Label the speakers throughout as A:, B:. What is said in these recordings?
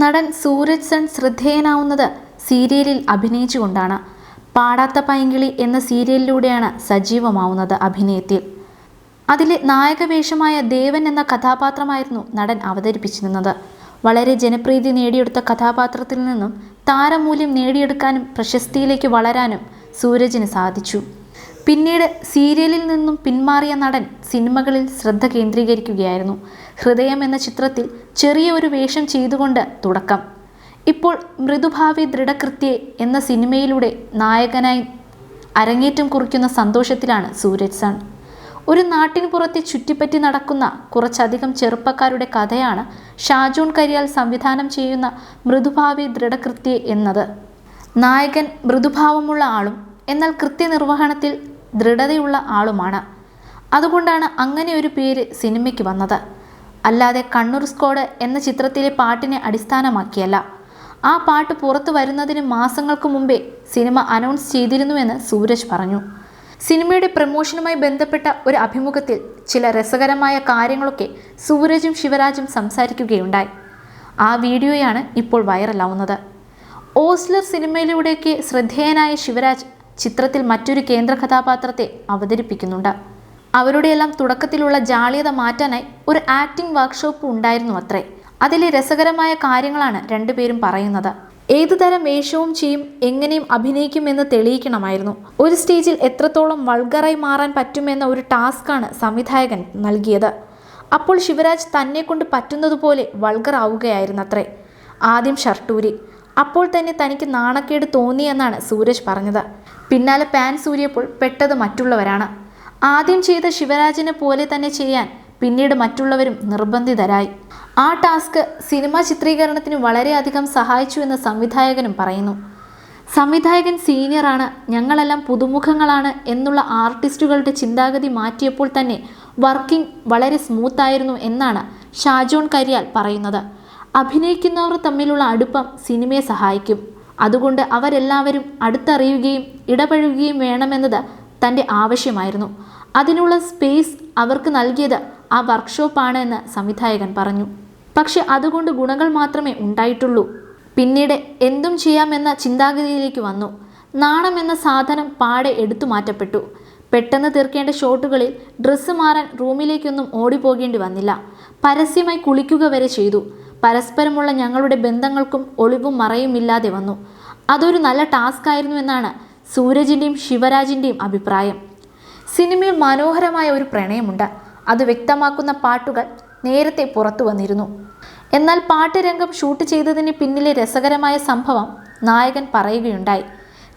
A: നടൻ സൂരജ് സൺ ശ്രദ്ധേയനാവുന്നത് സീരിയലിൽ അഭിനയിച്ചുകൊണ്ടാണ്. പാടാത്ത പൈങ്കിളി എന്ന സീരിയലിലൂടെയാണ് സജീവമാവുന്നത് അഭിനയത്തിൽ. അതിലെ നായകവേഷമായ ദേവൻ എന്ന കഥാപാത്രമായിരുന്നു നടൻ അവതരിപ്പിച്ചിരുന്നത്. വളരെ ജനപ്രീതി നേടിയെടുത്ത കഥാപാത്രത്തിൽ നിന്നും താരമൂല്യം നേടിയെടുക്കാനും പ്രശസ്തിയിലേക്ക് വളരാനും സൂരജിന് സാധിച്ചു. പിന്നീട് സീരിയലിൽ നിന്നും പിന്മാറിയ നടൻ സിനിമകളിൽ ശ്രദ്ധ കേന്ദ്രീകരിക്കുകയായിരുന്നു. ഹൃദയം എന്ന ചിത്രത്തിൽ ചെറിയ ഒരു വേഷം ചെയ്തുകൊണ്ട് തുടക്കം. ഇപ്പോൾ മൃദുഭാവി ദൃഢകൃത്യെ എന്ന സിനിമയിലൂടെ നായകനായി അരങ്ങേറ്റം കുറിക്കുന്ന സന്തോഷത്തിലാണ് സൂരജ് സൺ. ഒരു നാട്ടിന് പുറത്തെ ചുറ്റിപ്പറ്റി നടക്കുന്ന കുറച്ചധികം ചെറുപ്പക്കാരുടെ കഥയാണ് ഷാജോൺ കരിയാൽ സംവിധാനം ചെയ്യുന്ന മൃദുഭാവി ദൃഢകൃത്യെ എന്നത്. നായകൻ മൃദുഭാവമുള്ള ആളും എന്നാൽ കൃത്യനിർവഹണത്തിൽ ദൃഢതയുള്ള ആളുമാണ്. അതുകൊണ്ടാണ് അങ്ങനെ ഒരു പേര് സിനിമയ്ക്ക് വന്നത്. അല്ലാതെ കണ്ണൂർ സ്കോഡ് എന്ന ചിത്രത്തിലെ പാട്ടിനെ അടിസ്ഥാനമാക്കിയല്ല. ആ പാട്ട് പുറത്തു വരുന്നതിന് മാസങ്ങൾക്ക് മുമ്പേ സിനിമ അനൗൺസ് ചെയ്തിരുന്നുവെന്ന് സൂരജ് പറഞ്ഞു. സിനിമയുടെ പ്രമോഷനുമായി ബന്ധപ്പെട്ട ഒരു അഭിമുഖത്തിൽ ചില രസകരമായ കാര്യങ്ങളൊക്കെ സൂരജും ശിവരാജും സംസാരിക്കുകയുണ്ടായി. ആ വീഡിയോയാണ് ഇപ്പോൾ വൈറലാവുന്നത്. ഓസ്ലർ സിനിമയിലൂടെയൊക്കെ ശ്രദ്ധേയനായ ശിവരാജ് ചിത്രത്തിൽ മറ്റൊരു കേന്ദ്ര കഥാപാത്രത്തെ അവതരിപ്പിക്കുന്നുണ്ട്. അവരുടെയെല്ലാം തുടക്കത്തിലുള്ള ജാളിയത മാറ്റാനായി ഒരു ആക്ടിംഗ് വർക്ക്ഷോപ്പ് ഉണ്ടായിരുന്നു അത്രേ. അതിലെ രസകരമായ കാര്യങ്ങളാണ് രണ്ടുപേരും പറയുന്നത്. ഏതു തരം വേഷവും ചെയ്യും എങ്ങനെയും അഭിനയിക്കുമെന്ന് തെളിയിക്കണമായിരുന്നു. ഒരു സ്റ്റേജിൽ എത്രത്തോളം വൾഗറായി മാറാൻ പറ്റുമെന്ന ഒരു ടാസ്ക്കാണ് സംവിധായകൻ നൽകിയത്. അപ്പോൾ ശിവരാജ് തന്നെ കൊണ്ട് പറ്റുന്നതുപോലെ വൾഗർ ആവുകയായിരുന്നത്രേ ആദ്യം ഷർട്ടൂരി അപ്പോൾ തന്നെ തനിക്ക് നാണക്കേട് തോന്നിയെന്നാണ് സൂരജ് പറഞ്ഞത്. പിന്നാലെ പാൻ സൂര്യപ്പോൾ പെട്ടത് മറ്റുള്ളവരാണ്. ആദ്യം ചെയ്ത ശിവരാജിനെ പോലെ തന്നെ ചെയ്യാൻ പിന്നീട് മറ്റുള്ളവരും നിർബന്ധിതരായി. ആ ടാസ്ക് സിനിമാ ചിത്രീകരണത്തിന് വളരെയധികം സഹായിച്ചു എന്ന് സംവിധായകനും പറയുന്നു. സംവിധായകൻ സീനിയറാണ് ഞങ്ങളെല്ലാം പുതുമുഖങ്ങളാണ് എന്നുള്ള ആർട്ടിസ്റ്റുകളുടെ ചിന്താഗതി മാറ്റിയപ്പോൾ തന്നെ വർക്കിംഗ് വളരെ സ്മൂത്തായിരുന്നു എന്നാണ് ഷാജോൺ കരിയാൽ പറയുന്നത്. അഭിനയിക്കുന്നവർ തമ്മിലുള്ള അടുപ്പം സിനിമയെ സഹായിക്കും. അതുകൊണ്ട് അവരെല്ലാവരും അടുത്തറിയുകയും ഇടപഴകുകയും വേണമെന്നത് തന്റെ ആവശ്യമായിരുന്നു. അതിനുള്ള സ്പേസ് അവർക്ക് നൽകിയത് ആ വർക്ക്ഷോപ്പാണ് എന്ന് സംവിധായകൻ പറഞ്ഞു. പക്ഷെ അതുകൊണ്ട് ഗുണങ്ങൾ മാത്രമേ ഉണ്ടായിട്ടുള്ളൂ. പിന്നീട് എന്തും ചെയ്യാമെന്ന ചിന്താഗതിയിലേക്ക് വന്നു. നാണം എന്ന സാധനം പാടെ എടുത്തു മാറ്റപ്പെട്ടു. പെട്ടെന്ന് തീർക്കേണ്ട ഷോട്ടുകളിൽ ഡ്രസ്സ് മാറാൻ റൂമിലേക്കൊന്നും ഓടിപ്പോകേണ്ടി വന്നില്ല. പരസ്യമായി കുളിക്കുക വരെ ചെയ്തു. പരസ്പരമുള്ള ഞങ്ങളുടെ ബന്ധങ്ങൾക്കും ഒളിവും മറയുമില്ലാതെ വന്നു. അതൊരു നല്ല ടാസ്ക് ആയിരുന്നു എന്നാണ് സൂരജിന്റെയും ശിവരാജിന്റെയും അഭിപ്രായം. സിനിമയിൽ മനോഹരമായ ഒരു പ്രണയമുണ്ട്. അത് വ്യക്തമാക്കുന്ന പാട്ടുകൾ നേരത്തെ പുറത്തു വന്നിരുന്നു. എന്നാൽ പാട്ട് രംഗം ഷൂട്ട് ചെയ്തതിന് പിന്നിലെ രസകരമായ സംഭവം നായകൻ പറയുകയുണ്ടായി.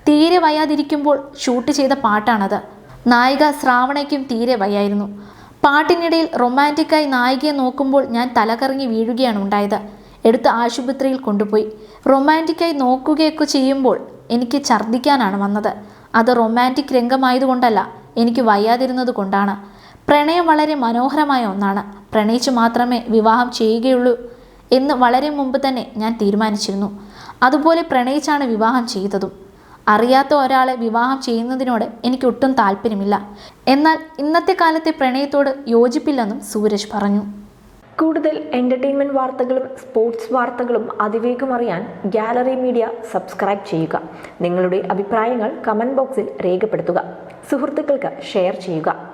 A: തീരെ വയ്യാതിരിക്കുമ്പോൾ ഷൂട്ട് ചെയ്ത പാട്ടാണത്. നായിക ശ്രാവണയ്ക്കും തീരെ വയ്യായിരുന്നു. പാട്ടിനിടയിൽ റൊമാന്റിക്കായി നായികയെ നോക്കുമ്പോൾ ഞാൻ തലകറങ്ങി വീഴുകയാണ് ഉണ്ടായത്. എടുത്ത് ആശുപത്രിയിൽ കൊണ്ടുപോയി. റൊമാന്റിക്കായി നോക്കുകയൊക്കെ ചെയ്യുമ്പോൾ എനിക്ക് ഛർദ്ദിക്കാനാണ് വന്നത്. അത് റൊമാന്റിക് രംഗമായതുകൊണ്ടല്ല എനിക്ക് വയ്യാതിരുന്നത് കൊണ്ടാണ്. പ്രണയം വളരെ മനോഹരമായ ഒന്നാണ്. പ്രണയിച്ച് മാത്രമേ വിവാഹം ചെയ്യുകയുള്ളൂ എന്ന് വളരെ മുമ്പ് തന്നെ ഞാൻ തീരുമാനിച്ചിരുന്നു. അതുപോലെ പ്രണയിച്ചാണ് വിവാഹം ചെയ്തതും. അറിയാത്ത ഒരാളെ വിവാഹം ചെയ്യുന്നതിനോട് എനിക്ക് ഒട്ടും താല്പര്യമില്ല. എന്നാൽ ഇന്നത്തെ കാലത്തെ പ്രണയത്തോട് യോജിപ്പില്ലെന്നും സൂരജ് പറഞ്ഞു.
B: കൂടുതൽ എന്റർടൈൻമെന്റ് വാർത്തകളും സ്പോർട്സ് വാർത്തകളും അതിവേഗം അറിയാൻ ഗാലറി മീഡിയ സബ്സ്ക്രൈബ് ചെയ്യുക. നിങ്ങളുടെ അഭിപ്രായങ്ങൾ കമന്റ് ബോക്സിൽ രേഖപ്പെടുത്തുക. സുഹൃത്തുക്കൾക്ക് ഷെയർ ചെയ്യുക.